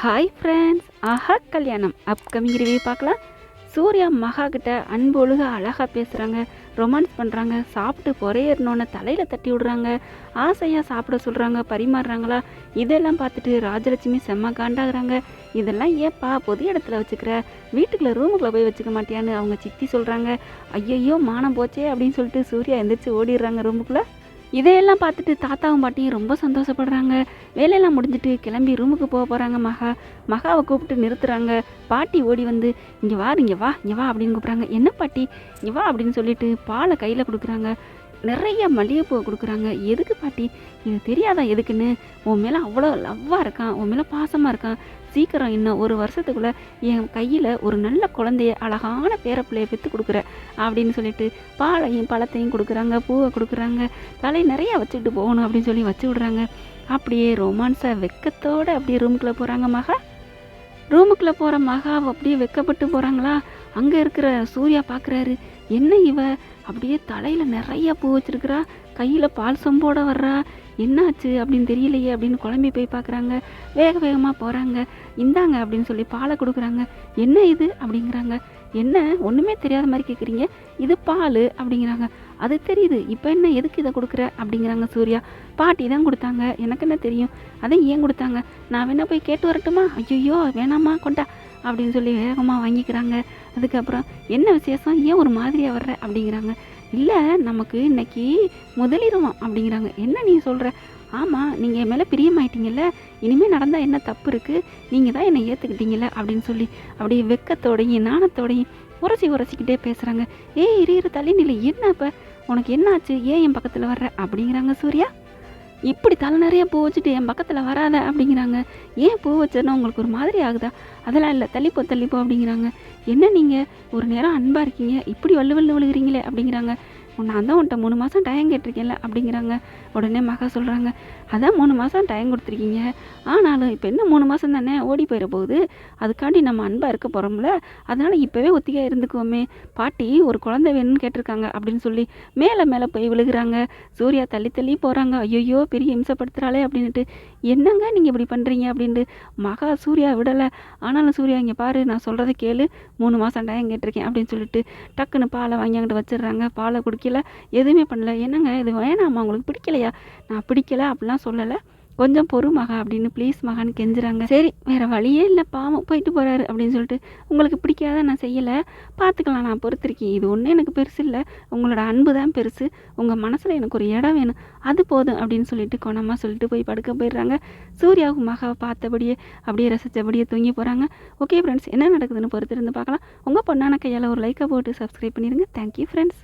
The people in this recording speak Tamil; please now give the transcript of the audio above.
ஹாய் ஃப்ரெண்ட்ஸ் ஆஹா கல்யாணம் அப்கமிங் ரிவ்யூ பார்க்கலாம். சூர்யா மகா கிட்ட அன்பு ஒழுக அழகாக பேசுகிறாங்க ரொமான்ஸ் பண்ணுறாங்க சாப்பிட்டு பொறையேறணுன்னு தலையில் தட்டி விடுறாங்க ஆசையாக சாப்பிட சொல்கிறாங்க பரிமாறுறாங்களா இதெல்லாம் பார்த்துட்டு ராஜலட்சுமி செம்ம காண்டாகிறாங்க. இதெல்லாம் ஏப்பா பொது இடத்துல வச்சுக்கிற? வீட்டுக்குள்ளே ரூமுக்குள்ளே போய் வச்சுக்க மாட்டியான்னு அவங்க சித்தி சொல்கிறாங்க ஐயையோ மானம் போச்சே அப்படின்னு சொல்லிட்டு சூர்யா எந்திரிச்சு ஓடிடுறாங்க ரூமுக்குள்ளே இதையெல்லாம் பார்த்துட்டு தாத்தாவும் பாட்டியும் ரொம்ப சந்தோஷப்படுறாங்க. வேலையெல்லாம் முடிஞ்சிட்டு கிளம்பி ரூமுக்கு போக போகிறாங்க மகா. மகாவை கூப்பிட்டு நிறுத்துறாங்க. பாட்டி ஓடி வந்து இங்கே வா இங்கே வா இங்கே வா அப்படின்னு கூப்பிட்றாங்க. என்ன பாட்டி? இங்கே வா அப்படின்னு சொல்லிட்டு பாலை கையில் கொடுக்குறாங்க. நிறைய மல்லிகைப்பூவை கொடுக்குறாங்க. எதுக்கு பாட்டி? இது தெரியாதா எதுக்குன்னு? உன் மேலே அவ்வளோ லவ்வாக இருக்கான். உன் மேலே பாசமாக இருக்கான். சீக்கிரம் இன்னும் ஒரு வருஷத்துக்குள்ளே என் கையில் ஒரு நல்ல குழந்தைய அழகான பேரப்பிள்ளைய பெற்று கொடுக்குற அப்படின்னு சொல்லிட்டு பாலையும் பழத்தையும் கொடுக்குறாங்க பூவை கொடுக்குறாங்க தலை நிறையா வச்சுட்டு போகணும் அப்படின்னு சொல்லி வச்சு விடுறாங்க. அப்படியே ரொமான்ஸாக வெக்கத்தோடு அப்படியே ரூமுக்குள்ளே போகிறாங்க மகா. ரூமுக்குள்ளே போகிற மகா அப்படியே வெக்கப்பட்டு போகிறாங்களா அங்கே இருக்கிற சூர்யா பார்க்குறாரு என்ன இவ? அப்படியே தலையில் நிறைய பூ வச்சிருக்கிறா கையில் பால் சொம்போட வர்றா என்னாச்சு அப்படின்னு தெரியலையே அப்படின்னு குழம்பி போய் பார்க்குறாங்க. வேக வேகமாக போகிறாங்க இந்தாங்க அப்படின்னு சொல்லி பாலை கொடுக்குறாங்க. என்ன இது அப்படிங்கிறாங்க. என்ன? ஒன்றுமே தெரியாத மாதிரி கேட்குறீங்க இது பால் அப்படிங்கிறாங்க. அது தெரியுது. இப்போ என்ன? எதுக்கு இதை கொடுக்குற? அப்படிங்கிறாங்க சூர்யா. பாட்டி தான் கொடுத்தாங்க. எனக்கு என்ன தெரியும்? அதை ஏன் கொடுத்தாங்க? நான் வேணா போய் கேட்டு வரட்டுமா? ஐயோ வேணாமா கொண்டா? அப்படின்னு சொல்லி வேகமாக வாங்கிக்கிறாங்க. அதுக்கப்புறம் என்ன விசேஷம்? ஏன் ஒரு மாதிரியாக வர்ற? அப்படிங்கிறாங்க. இல்லை நமக்கு இன்னைக்கு முதலிரவம் அப்படிங்கிறாங்க. என்ன நீ சொல்கிற ஆமாம் நீங்கள் என் மேலே பிரியமாயிட்டீங்கல்ல. இனிமேல் நடந்தால் என்ன தப்பு இருக்குது நீங்கள் தான் என்னை ஏற்றுக்கிட்டீங்கல்ல அப்படின்னு சொல்லி அப்படியே வெக்கத்தோடையும் நாணத்தோடையும் உரசி உரசிக்கிட்டே பேசுகிறாங்க ஏய் இரு இரு தள்ளி நிலை என்ன இப்போ? உனக்கு என்ன ஆச்சு? ஏன் என் பக்கத்தில் வர்ற? அப்படிங்கிறாங்க சூர்யா. இப்படி தலை நிறைய பூ வச்சுட்டு என் பக்கத்தில் வராத அப்படிங்கிறாங்க. ஏன் பூ வச்சேன்னா உங்களுக்கு ஒரு மாதிரி ஆகுதா? அதெல்லாம் இல்லை தள்ளிப்போ தள்ளிப்போ அப்படிங்கிறாங்க. என்ன நீங்கள் ஒரு நேரம் அன்பாக இருக்கீங்க. இப்படி வள்ளு வள்ளு விழுகிறீங்களே அப்படிங்கிறாங்க. நான் தான் உன்ட்ட மூணு மாதம் டைம் கேட்டிருக்கேன்ல அப்படிங்கிறாங்க. உடனே மகா சொல்கிறாங்க அதான் மூணு மாதம் டைம் கொடுத்துருக்கீங்க. ஆனாலும் இப்போ என்ன மூணு மாதம் தானே? ஓடி போயிட போகுது. அதுக்காண்டி நம்ம அன்பாக இருக்க போகிறோம்ல அதனால் இப்போவே ஒத்திகா இருந்துக்குவோமே. பாட்டி ஒரு குழந்தை வேணும்னு கேட்டிருக்காங்க அப்படின்னு சொல்லி மேலே மேலே போய் விழுகிறாங்க. சூர்யா தள்ளி தள்ளி போகிறாங்க ஐயோ பெரிய இம்சப்படுத்துகிறாளே அப்படின்ட்டு என்னங்க நீங்கள் இப்படி பண்ணுறீங்க அப்படின்ட்டு. மகா சூர்யா விடலை. ஆனாலும் சூர்யா இங்கே பாரு நான் சொல்கிறத கேளு. மூணு மாதம் டைம் கேட்டிருக்கேன் அப்படின்னு சொல்லிட்டு டக்குன்னு பாலை வாங்கி வச்சிடுறாங்க. பாலை குடிக்க பிடிக்கல எதுவுமே பண்ணல. என்னங்க இது? வேணாமா? உங்களுக்கு பிடிக்கலையா? நான் பிடிக்கல அப்படிலாம் சொல்லலை. கொஞ்சம் பொறு மகா அப்படின்னு ப்ளீஸ் மகான்னு கெஞ்சுறாங்க. சரி வேறு வழியே இல்லை பாவம் போயிட்டு போகிறாரு அப்படின்னு சொல்லிட்டு உங்களுக்கு பிடிக்காத நான் செய்யலை. பார்த்துக்கலாம் நான் பொறுத்திருக்கேன். இது ஒன்றும் எனக்கு பெருசு இல்லை. உங்களோட அன்பு தான் பெருசு. உங்கள் மனசில் எனக்கு ஒரு இடம் வேணும். அது போதும் அப்படின்னு சொல்லிட்டு குணமாக சொல்லிட்டு போய் படுக்க போயிடுறாங்க. சூர்யாவுக்கு மகாவை பார்த்தபடியே அப்படியே ரசித்தபடியே தூங்கி போகிறாங்க ஓகே ஃப்ரெண்ட்ஸ் என்ன நடக்குதுன்னு பொறுத்திருந்து பார்க்கலாம். உங்கள் பொண்ணான கையால் ஒரு லைக்கை போட்டு சப்ஸ்கிரைப் பண்ணிடுங்க. Thank you friends